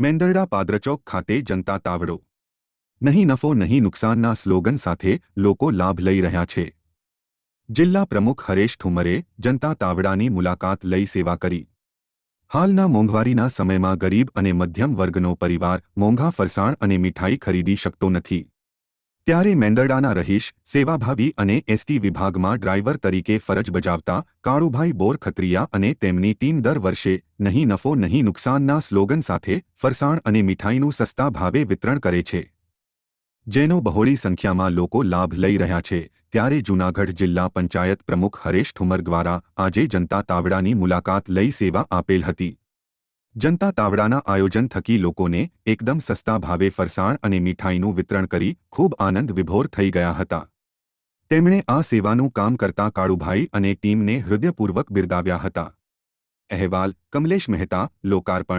મેંદરડા પાદરચોક ખાતે જનતા તાવડો. નહીં નફો, નહીં નુકસાનના સ્લોગન સાથે લોકો લાભ લઈ રહ્યા છે. જિલ્લા પ્રમુખ હરેશ ઠુમરે જનતા તાવડાની મુલાકાત લઈ સેવા કરી. હાલના મોંઘવારીના સમયમાં ગરીબ અને મધ્યમ વર્ગનો પરિવાર મોંઘા ફરસાણ અને મીઠાઈ ખરીદી શકતો નથી. ત્યારે મેંદરડાના રહીશ, સેવાભાવી અને એસટી વિભાગમાં ડ્રાઈવર તરીકે ફરજ બજાવતા કાળુભાઈ બોર ખત્રિયા અને તેમની ટીમ દર વર્ષે નહીં નફો નહીં નુકસાનના સ્લોગન સાથે ફરસાણ અને મીઠાઈનું સસ્તા ભાવે વિતરણ કરે છે. જેનો બહોળી સંખ્યામાં લોકો લાભ લઈ રહ્યા છે, ત્યારે જૂનાગઢ જિલ્લા પંચાયત પ્રમુખ હરેશ ઠુમર દ્વારા આજે જનતા તાવડાની મુલાકાત લઈ સેવા આપેલ હતી. જનતા તાવડાના આયોજન થકી લોકોને એકદમ સસ્તા ભાવે ફરસાણ અને મીઠાઈનું વિતરણ કરી ખૂબ આનંદ વિભોર થઈ ગયા હતા. તેમણે આ સેવાનું કામ કરતા કાળુભાઈ અને ટીમને હૃદયપૂર્વક બિરદાવ્યા હતા. અહેવાલ, કમલેશ મહેતા, લોકાર્પણ.